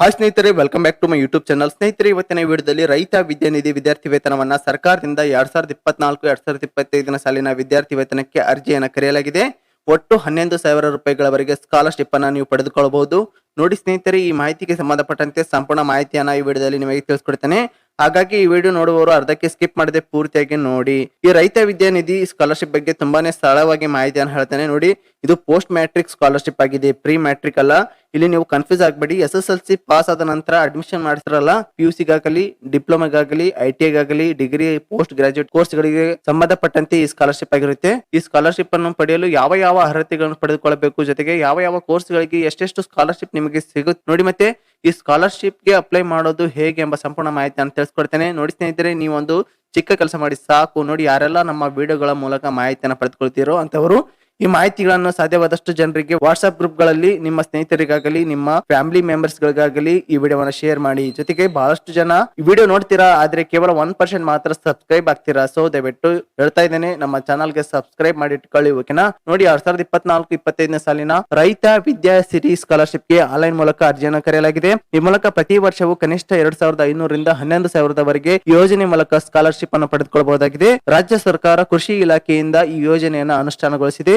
Hi ಸ್ನೇಹಿತರೆ welcome back to my YouTube channel ಸ್ನೇಹಿತರೆ, ಇವತ್ತಿನ ವಿಡಿಯೋದಲ್ಲಿ ರೈತ ವಿದ್ಯಾನಿಧಿ ವಿದ್ಯಾರ್ಥಿ ವೇತನವನ್ನ ಸರ್ಕಾರದಿಂದ ಎರಡ್ ಸಾವಿರದ ಇಪ್ಪತ್ನಾಲ್ಕು, ಎರಡ್ ಸಾವಿರದ ಇಪ್ಪತ್ತೈದನೇ ಸಾಲಿನ ವಿದ್ಯಾರ್ಥಿ ವೇತನಕ್ಕೆ ಅರ್ಜಿಯನ್ನು ಕರೆಯಲಾಗಿದೆ. ಒಟ್ಟು ಹನ್ನೊಂದು ಸಾವಿರ ರೂಪಾಯಿಗಳವರೆಗೆ ಸ್ಕಾಲರ್ಶಿಪ್ ಅನ್ನ ನೀವು ಪಡೆದುಕೊಳ್ಳಬಹುದು ನೋಡಿ ಸ್ನೇಹಿತರೆ, ಈ ಮಾಹಿತಿಗೆ ಸಂಬಂಧಪಟ್ಟಂತೆ ಸಂಪೂರ್ಣ ಮಾಹಿತಿಯನ್ನ ಈ ವಿಡಿಯೋದಲ್ಲಿ ನಿಮಗೆ ತಿಳಿಸ್ಕೊಡ್ತೇನೆ. ಹಾಗಾಗಿ ಈ ವಿಡಿಯೋ ನೋಡುವವರು ಅರ್ಧಕ್ಕೆ ಸ್ಕಿಪ್ ಮಾಡದೆ ಪೂರ್ತಿಯಾಗಿ ನೋಡಿ. ಈ ರೈತ ವಿದ್ಯಾನಿಧಿ ಸ್ಕಾಲರ್ಶಿಪ್ ಬಗ್ಗೆ ತುಂಬಾನೇ ಸರಳವಾಗಿ ಮಾಹಿತಿಯನ್ನು ಹೇಳ್ತೇನೆ. ನೋಡಿ, ಇದು ಪೋಸ್ಟ್ ಮ್ಯಾಟ್ರಿಕ್ ಸ್ಕಾಲರ್ಶಿಪ್ ಆಗಿದೆ. ಪ್ರೀ ಮ್ಯಾಟ್ರಿಕ್ ಅಲ್ಲ. ಇಲ್ಲಿ ನೀವು ಕನ್ಫ್ಯೂಸ್ ಆಗಬೇಡಿ. S S L C pass ಆದ ನಂತರ ಅಡ್ಮಿಷನ್ ಮಾಡಿಸ್ತಾರಲ್ಲ ಪಿ ಯು ಸಿಗಾಗಲಿ ಡಿಪ್ಲೊಮಾಗಾಗಲಿ ಐ ಟಿ ಐಗಾಗಲಿ ಡಿಗ್ರಿ ಪೋಸ್ಟ್ ಗ್ರಾಜುಯೇಟ್ ಕೋರ್ಸ್ ಗಳಿಗೆ ಸಂಬಂಧಪಟ್ಟಂತೆ ಈ ಸ್ಕಾಲರ್ಶಿಪ್ ಆಗಿರುತ್ತೆ. ಈ ಸ್ಕಾಲರ್ಶಿಪ್ ಅನ್ನು ಪಡೆಯಲು ಯಾವ ಯಾವ ಅರ್ಹತೆಗಳನ್ನು ಪಡೆದುಕೊಳ್ಳಬೇಕು, ಜೊತೆಗೆ ಯಾವ ಯಾವ ಕೋರ್ಸ್ ಗಳಿಗೆ ಎಷ್ಟೆಷ್ಟು ಸ್ಕಾಲರ್ಶಿಪ್ ನಿಮಗೆ ಸಿಗುತ್ತೆ. ನೋಡಿ ಮತ್ತೆ, ಈ ಸ್ಕಾಲರ್ಶಿಪ್ಗೆ ಅಪ್ಲೈ ಮಾಡೋದು ಹೇಗೆ ಎಂಬ ಸಂಪೂರ್ಣ ಮಾಹಿತಿ ಅಂತ ತಿಳಿಸ್ಕೊಡ್ತೇನೆ. ನೋಡಿ ಸ್ನೇಹಿತರೆ, ನೀವೊಂದು ಚಿಕ್ಕ ಕೆಲಸ ಮಾಡಿ ಸಾಕು. ನೋಡಿ ಯಾರೆಲ್ಲ ನಮ್ಮ ವಿಡಿಯೋಗಳ ಮೂಲಕ ಮಾಹಿತಿಯನ್ನು ಪಡೆದುಕೊಳ್ತೀರೋ ಅಂತವರು ಈ ಮಾಹಿತಿಗಳನ್ನು ಸಾಧ್ಯವಾದಷ್ಟು ಜನರಿಗೆ ವಾಟ್ಸ್ಆಪ್ ಗ್ರೂಪ್ಗಳಲ್ಲಿ ನಿಮ್ಮ ಸ್ನೇಹಿತರಿಗಾಗಲಿ, ನಿಮ್ಮ ಫ್ಯಾಮಿಲಿ ಮೆಂಬರ್ಸ್ ಗಳಿಗಾಗಲಿ ಈ ವಿಡಿಯೋವನ್ನ ಶೇರ್ ಮಾಡಿ. ಜೊತೆಗೆ ಬಹಳಷ್ಟು ಜನ ಈ ವಿಡಿಯೋ ನೋಡ್ತೀರಾ, ಆದ್ರೆ ಕೇವಲ ಒನ್ ಪರ್ಸೆಂಟ್ ಮಾತ್ರ ಸಬ್ಸ್ಕ್ರೈಬ್ ಆಗ್ತೀರಾ? ಸೊ ದಯವಿಟ್ಟು ಹೇಳ್ತಾ ಇದ್ದೇನೆ, ನಮ್ಮ ಚಾನಲ್ಗೆ ಸಬ್ಸ್ಕ್ರೈಬ್ ಮಾಡಿ ಇಟ್ಕೊಳ್ಳಿ ಓಕೆನಾ? ನೋಡಿ, ಎರಡ್ ಸಾವಿರದ ಇಪ್ಪತ್ನಾಲ್ಕು, ಇಪ್ಪತ್ತೈದನೇ ಸಾಲಿನ ರೈತ ವಿದ್ಯಾ ಸಿರಿ ಸ್ಕಾಲರ್ಶಿಪ್ಗೆ ಆನ್ಲೈನ್ ಮೂಲಕ ಅರ್ಜಿಯನ್ನು ಕರೆಯಲಾಗಿದೆ. ಈ ಮೂಲಕ ಪ್ರತಿ ವರ್ಷವೂ ಕನಿಷ್ಠ ಎರಡ್ ಸಾವಿರದ ಐನೂರಿಂದ ಹನ್ನೊಂದು ಸಾವಿರದವರೆಗೆ ಯೋಜನೆ ಮೂಲಕ ಸ್ಕಾಲರ್ಶಿಪ್ ಅನ್ನು ಪಡೆದುಕೊಳ್ಳಬಹುದಾಗಿದೆ ರಾಜ್ಯ ಸರ್ಕಾರ ಕೃಷಿ ಇಲಾಖೆಯಿಂದ ಈ ಯೋಜನೆಯನ್ನು ಅನುಷ್ಠಾನಗೊಳಿಸಿದೆ.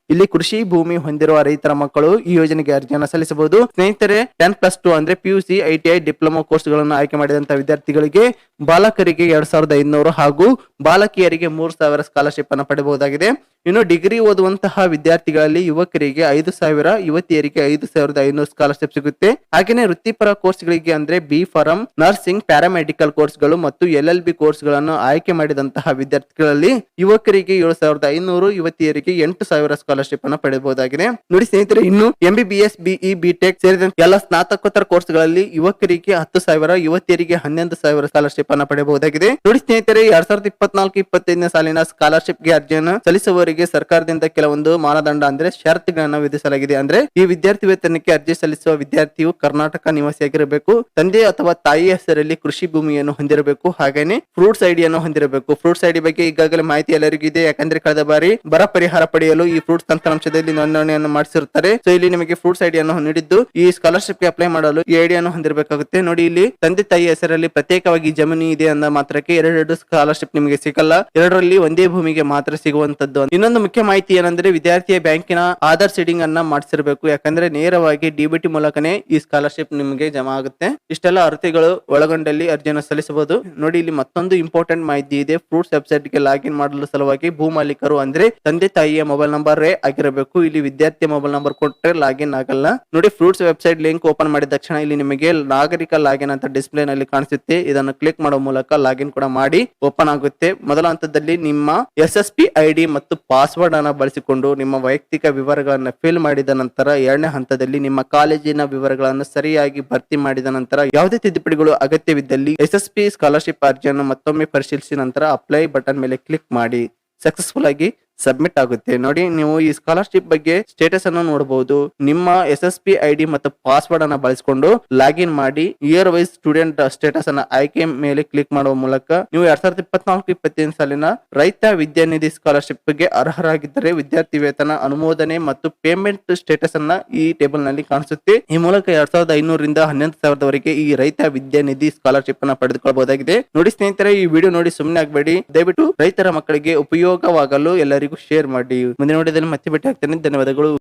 ಇಲ್ಲಿ ಕೃಷಿ ಭೂಮಿ ಹೊಂದಿರುವ ರೈತರ ಮಕ್ಕಳು ಈ ಯೋಜನೆಗೆ ಅರ್ಜಿಯನ್ನು ಸಲ್ಲಿಸಬಹುದು. ಸ್ನೇಹಿತರೆ ಟೆನ್ ಪ್ಲಸ್ ಟು ಅಂದ್ರೆ ಪಿಯುಸಿ ಐಟಿಐ ಡಿಪ್ಲೊಮಾ ಕೋರ್ಸ್ಗಳನ್ನು ಆಯ್ಕೆ ಮಾಡಿದಂತಹ ವಿದ್ಯಾರ್ಥಿಗಳಿಗೆ ಬಾಲಕರಿಗೆ ಎರಡ್ ಸಾವಿರದ ಐನೂರು ಹಾಗೂ ಬಾಲಕಿಯರಿಗೆ ಮೂರು ಸಾವಿರ ಸ್ಕಾಲರ್ಶಿಪ್ ಅನ್ನು ಪಡೆಯಬಹುದಾಗಿದೆ. ಇನ್ನು ಡಿಗ್ರಿ ಓದುವಂತಹ ವಿದ್ಯಾರ್ಥಿಗಳಲ್ಲಿ ಯುವಕರಿಗೆ ಐದು ಸಾವಿರ, ಯುವತಿಯರಿಗೆ ಐದು ಸಾವಿರದ ಐನೂರು ಸ್ಕಾಲರ್ಶಿಪ್ ಸಿಗುತ್ತೆ. ಹಾಗೆಯೇ ವೃತ್ತಿಪರ ಕೋರ್ಸ್ ಗಳಿಗೆ ಅಂದ್ರೆ ಬಿ ಫಾರಂ ನರ್ಸಿಂಗ್ ಪ್ಯಾರಾಮೆಡಿಕಲ್ ಕೋರ್ಸ್ಗಳು ಮತ್ತು ಎಲ್ ಎಲ್ ಬಿ ಕೋರ್ಸ್ಗಳನ್ನು ಆಯ್ಕೆ ಮಾಡಿದಂತಹ ವಿದ್ಯಾರ್ಥಿಗಳಲ್ಲಿ ಯುವಕರಿಗೆ ಏಳು ಸಾವಿರದ ಐನೂರು ಯುವತಿಯರಿಗೆ ಎಂಟು ಸಾವಿರ ಸ್ಕಾಲರ್ಶಿಪ್ ಅನ್ನು ಪಡೆಯಬಹುದಾಗಿದೆ. ನೋಡಿ ಸ್ನೇಹಿತರೆ, ಇನ್ನು ಎಂಬಿಬಿಎಸ್ ಬಿಇ ಬಿಟೆಕ್ ಸೇರಿದಂತೆ ಎಲ್ಲ ಸ್ನಾತಕೋತ್ತರ ಕೋರ್ಸ್ಗಳಲ್ಲಿ ಯುವಕರಿಗೆ ಹತ್ತು ಸಾವಿರ, ಯುವತಿಯರಿಗೆ ಹನ್ನೊಂದು ಸಾವಿರ ಸ್ಕಾಲರ್ಶಿಪ್ ಅನ್ನು ಪಡೆಯಬಹುದಾಗಿದೆ. ನೋಡಿ ಸ್ನೇಹಿತರೆ, ಎರಡ್ ಸಾವಿರದ ಇಪ್ಪತ್ನಾಲ್ಕು, ಇಪ್ಪತ್ತೈದನೇ ಸಾಲಿನ ಸ್ಕಾಲರ್ಶಿಪ್ಗೆ ಅರ್ಜಿಯನ್ನು ಸಲ್ಲಿಸುವವರಿಗೆ ಸರ್ಕಾರದಿಂದ ಕೆಲವೊಂದು ಮಾನದಂಡ ಅಂದ್ರೆ ಷರತ್ತುಗಳನ್ನು ವಿಧಿಸಲಾಗಿದೆ. ಅಂದ್ರೆ ಈ ವಿದ್ಯಾರ್ಥಿ ವೇತನಕ್ಕೆ ಅರ್ಜಿ ಸಲ್ಲಿಸುವ ವಿದ್ಯಾರ್ಥಿಯು ಕರ್ನಾಟಕ ನಿವಾಸಿಯಾಗಿರಬೇಕು, ತಂದೆ ಅಥವಾ ತಾಯಿ ಹೆಸರಲ್ಲಿ ಕೃಷಿ ಭೂಮಿಯನ್ನು ಹೊಂದಿರಬೇಕು, ಹಾಗೇನೆ ಫ್ರೂಟ್ಸ್ ಐಡಿಯನ್ನು ಹೊಂದಿರಬೇಕು. ಫ್ರೂಟ್ಸ್ ಐಡಿ ಬಗ್ಗೆ ಈಗಾಗಲೇ ಮಾಹಿತಿ ಎಲ್ಲರಿಗೂ ಇದೆ. ಯಾಕಂದ್ರೆ ಕಳೆದ ಬಾರಿ ಬರ ಪರಿಹಾರ ಪಡೆಯಲು ಈ ಫ್ರೂಟ್ಸ್ ತಂತ್ರಾಂಶದಲ್ಲಿ ನೋಂದಣಿಯನ್ನು ಮಾಡಿಸಿರುತ್ತಾರೆ. ಸೊ ಇಲ್ಲಿ ನಿಮಗೆ ಫ್ರೂಟ್ಸ್ ಐಡಿಯನ್ನು ನೀಡಿದ್ದು, ಈ ಸ್ಕಾಲರ್ಶಿಪ್ಗೆ ಅಪ್ಲೈ ಮಾಡಲು ಈ ಐಡಿಯನ್ನು ಹೊಂದಿರಬೇಕಾಗುತ್ತೆ. ನೋಡಿ, ಇಲ್ಲಿ ತಂದೆ ತಾಯಿ ಹೆಸರಲ್ಲಿ ಪ್ರತ್ಯೇಕವಾಗಿ ಜಮೀನು ಇದೆ ಅಂದ ಮಾತ್ರಕ್ಕೆ ಎರಡೆರಡು ಸ್ಕಾಲರ್ಶಿಪ್ ನಿಮಗೆ ಸಿಗಲ್ಲ. ಎರಡರಲ್ಲಿ ಒಂದೇ ಭೂಮಿಗೆ ಮಾತ್ರ ಸಿಗುವಂತದ್ದು ಇನ್ನೊಂದು ಮುಖ್ಯ ಮಾಹಿತಿ ಏನಂದ್ರೆ, ವಿದ್ಯಾರ್ಥಿಯ ಬ್ಯಾಂಕಿನ ಆಧಾರ್ ಸೀಡಿಂಗ್ ಅನ್ನ ಮಾಡಿಸಿರಬೇಕು. ಯಾಕಂದ್ರೆ ನೇರವಾಗಿ ಡಿಬಿಟಿ ಮೂಲಕನೇ ಈ ಸ್ಕಾಲರ್ಶಿಪ್ ನಿಮಗೆ ಜಮಾ ಆಗುತ್ತೆ. ಇಷ್ಟೆಲ್ಲ ಅರ್ಥಿಗಳು ಒಳಗೊಂಡಲ್ಲಿ ಅರ್ಜಿಯನ್ನು ಸಲ್ಲಿಸಬಹುದು. ನೋಡಿ, ಇಲ್ಲಿ ಮತ್ತೊಂದು ಇಂಪಾರ್ಟೆಂಟ್ ಮಾಹಿತಿ ಇದೆ. ಫ್ರೂಟ್ಸ್ ವೆಬ್ಸೈಟ್ಗೆ ಲಾಗಿನ್ ಮಾಡಲು ಸಲುವಾಗಿ ಭೂ ಮಾಲೀಕರು ಅಂದ್ರೆ ತಂದೆ ತಾಯಿಯ ಮೊಬೈಲ್ ನಂಬರ್ ಆಗಿರಬೇಕು. ಇಲ್ಲಿ ವಿದ್ಯಾರ್ಥಿ ಮೊಬೈಲ್ ನಂಬರ್ ಕೊಟ್ಟರೆ ಲಾಗಿನ್ ಆಗಲ್ಲ. ನೋಡಿ ಫ್ರೂಟ್ಸ್ ವೆಬ್ಸೈಟ್ ಲಿಂಕ್ ಓಪನ್ ಮಾಡಿದ ತಕ್ಷಣ ಇಲ್ಲಿ ನಿಮಗೆ ನಾಗರಿಕ ಲಾಗಿನ್ ಅಂತ ಡಿಸ್ಪ್ಲೇ ನಲ್ಲಿ ಕಾಣಿಸುತ್ತೆ. ಇದನ್ನು ಕ್ಲಿಕ್ ಮಾಡುವ ಮೂಲಕ ಲಾಗಿನ್ ಕೂಡ ಮಾಡಿ ಓಪನ್ ಆಗುತ್ತೆ. ಮೊದಲ ಹಂತದಲ್ಲಿ ನಿಮ್ಮ ಎಸ್ ಎಸ್ ಪಿ ಐಡಿ ಮತ್ತು ಪಾಸ್ವರ್ಡ್ ಅನ್ನ ಬಳಸಿಕೊಂಡು ನಿಮ್ಮ ವೈಯಕ್ತಿಕ ವಿವರಗಳನ್ನು ಫಿಲ್ ಮಾಡಿದ ನಂತರ ಎರಡನೇ ಹಂತದಲ್ಲಿ ನಿಮ್ಮ ಕಾಲೇಜಿನ ವಿವರಗಳನ್ನು ಸರಿಯಾಗಿ ಭರ್ತಿ ಮಾಡಿದ ನಂತರ ಯಾವುದೇ ತಿದ್ದುಪಡಿಗಳು ಅಗತ್ಯವಿದ್ದಲ್ಲಿ ಎಸ್ ಎಸ್ ಪಿ ಸ್ಕಾಲರ್ಶಿಪ್ ಅರ್ಜಿಯನ್ನು ಮತ್ತೊಮ್ಮೆ ಪರಿಶೀಲಿಸಿ ನಂತರ ಅಪ್ಲೈ ಬಟನ್ ಮೇಲೆ ಕ್ಲಿಕ್ ಮಾಡಿ. ಸಕ್ಸಸ್ಫುಲ್ ಆಗಿ ಸಬ್ಮಿಟ್ ಆಗುತ್ತೆ. ನೋಡಿ, ನೀವು ಈ ಸ್ಕಾಲರ್ಶಿಪ್ ಬಗ್ಗೆ ಸ್ಟೇಟಸ್ ಅನ್ನು ನೋಡಬಹುದು ನಿಮ್ಮ ಎಸ್ ಎಸ್ ಪಿ ಐಡಿ ಮತ್ತು ಪಾಸ್ವರ್ಡ್ ಅನ್ನ ಬಳಸಿಕೊಂಡು ಲಾಗಿನ್ ಮಾಡಿ ಇಯರ್ ವೈಸ್ ಸ್ಟೂಡೆಂಟ್ ಸ್ಟೇಟಸ್ ಅನ್ನ ಆಯ್ಕೆ ಮೇಲೆ ಕ್ಲಿಕ್ ಮಾಡುವ ಮೂಲಕ ನೀವು ಎರಡ್ ಸಾವಿರದ ಇಪ್ಪತ್ನಾಲ್ಕು, ಇಪ್ಪತ್ತೈದು ಸಾಲಿನ ರೈತ ವಿದ್ಯಾನಿಧಿ ಸ್ಕಾಲರ್ಶಿಪ್ಗೆ ಅರ್ಹರಾಗಿದ್ದರೆ ವಿದ್ಯಾರ್ಥಿ ವೇತನ ಅನುಮೋದನೆ ಮತ್ತು ಪೇಮೆಂಟ್ ಸ್ಟೇಟಸ್ ಅನ್ನ ಈ ಟೇಬಲ್ನಲ್ಲಿ ಕಾಣಿಸುತ್ತೆ. ಈ ಮೂಲಕ ಎರಡ್ ಸಾವಿರದ ಐನೂರಿಂದ ಹನ್ನೊಂದು ಸಾವಿರದವರೆಗೆ ಈ ರೈತ ವಿದ್ಯಾನಿಧಿ ಸ್ಕಾಲರ್ಶಿಪ್ ಅನ್ನ ಪಡೆದುಕೊಳ್ಳಬಹುದಾಗಿದೆ ನೋಡಿ ಸ್ನೇಹಿತರೆ, ಈ ವಿಡಿಯೋ ನೋಡಿ ಸುಮ್ಮನೆ ಆಗಬೇಡಿ. ದಯವಿಟ್ಟು ರೈತರ ಮಕ್ಕಳಿಗೆ ಉಪಯೋಗವಾಗಲು ಎಲ್ಲರಿಗೂ ಶೇರ್ ಮಾಡಿ ಮುಂದಿನ ವಿಡಿಯೋದಲ್ಲಿ ಮತ್ತೆ ಭೇಟಿ ಆಗ್ತೇನೆ. ಧನ್ಯವಾದಗಳು.